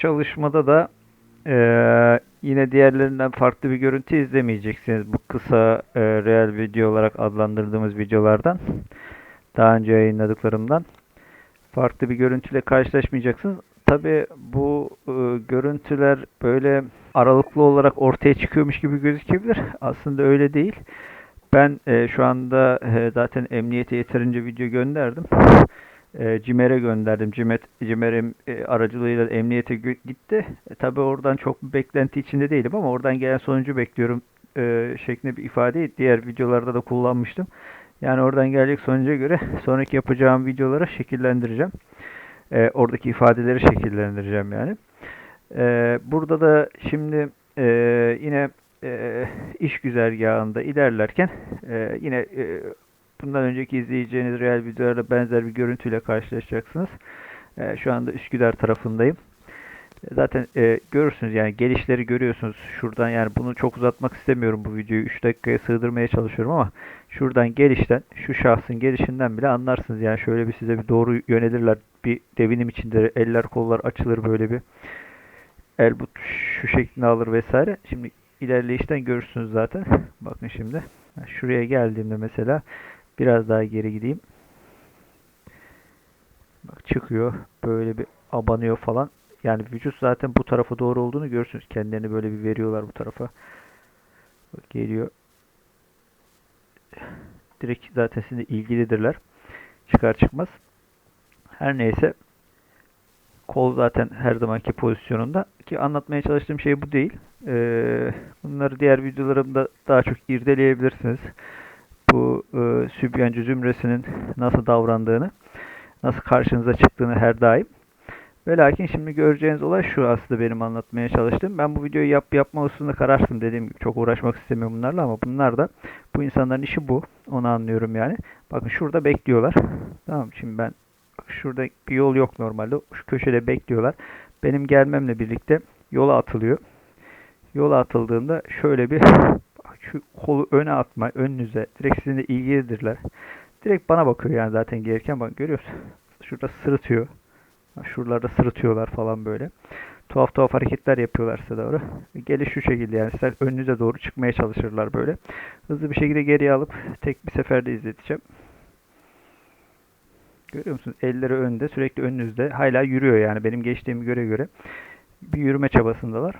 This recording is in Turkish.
çalışmada da eee, yine diğerlerinden farklı bir görüntü izlemeyeceksiniz. Bu kısa eee real video olarak adlandırdığımız videolardan. Daha önce yayınladıklarımdan. Farklı bir görüntüyle karşılaşmayacaksınız. Tabii bu eee, görüntüler böyle aralıklı olarak ortaya çıkıyormuş gibi gözükebilir. Aslında öyle değil. Ben eee, şu anda eee, zaten emniyete yeterince video gönderdim. E, CİMER'e gönderdim. CİMER, CİMER'in e, aracılığıyla emniyete gitti. E, tabii oradan çok beklenti içinde değilim ama oradan gelen sonucu bekliyorum e, şeklinde bir ifadeyi diğer videolarda da kullanmıştım. Yani oradan gelecek sonuca göre sonraki yapacağım videoları şekillendireceğim. E, oradaki ifadeleri şekillendireceğim yani. E, burada da şimdi e, yine e, iş güzergahında ilerlerken e, yine e, bundan önceki izleyeceğiniz real videolarla benzer bir görüntüyle karşılaşacaksınız. E, şu anda Üsküdar tarafındayım. Zaten e, görürsünüz yani gelişleri görüyorsunuz şuradan yani bunu çok uzatmak istemiyorum bu videoyu 3 dakikaya sığdırmaya çalışıyorum ama şuradan gelişten şu şahsın gelişinden bile anlarsınız yani şöyle bir size bir doğru yönelirler bir devinim içinde eller kollar açılır böyle bir el but şu şeklini alır vesaire. Şimdi ilerleyişten görürsünüz zaten. Bakın şimdi. Şuraya geldiğimde mesela biraz daha geri gideyim. Bak çıkıyor. Böyle bir abanıyor falan. Yani vücut zaten bu tarafa doğru olduğunu görürsünüz. Kendilerini böyle bir veriyorlar bu tarafa. Bak geliyor. Direkt zaten sizinle ilgilidirler. Çıkar çıkmaz. Her neyse. Kol zaten her zamanki pozisyonunda. Ki anlatmaya çalıştığım şey bu değil. Ee, bunları diğer videolarımda daha çok irdeleyebilirsiniz. Bu e, Sübyancı zümresinin nasıl davrandığını, nasıl karşınıza çıktığını her daim. Ve lakin şimdi göreceğiniz olay şu aslında benim anlatmaya çalıştığım. Ben bu videoyu yap yapma hususunda kararsın dediğim gibi çok uğraşmak istemiyorum bunlarla ama bunlar da bu insanların işi bu. Onu anlıyorum yani. Bakın şurada bekliyorlar. Tamam şimdi ben şurada bir yol yok normalde. Şu köşede bekliyorlar. Benim gelmemle birlikte yola atılıyor. Yola atıldığında şöyle bir kolu öne atma, önünüze. Direkt sizinle ilgilidirler. Direkt bana bakıyor yani zaten gelirken bak görüyorsun. Şurada sırıtıyor. Şuralarda sırıtıyorlar falan böyle. Tuhaf tuhaf hareketler yapıyorlar size doğru. Geliş şu şekilde yani sizler önünüze doğru çıkmaya çalışırlar böyle. Hızlı bir şekilde geriye alıp tek bir seferde izleteceğim. Görüyor musunuz? Elleri önde, sürekli önünüzde. Hala yürüyor yani benim geçtiğimi göre göre. Bir yürüme çabasındalar.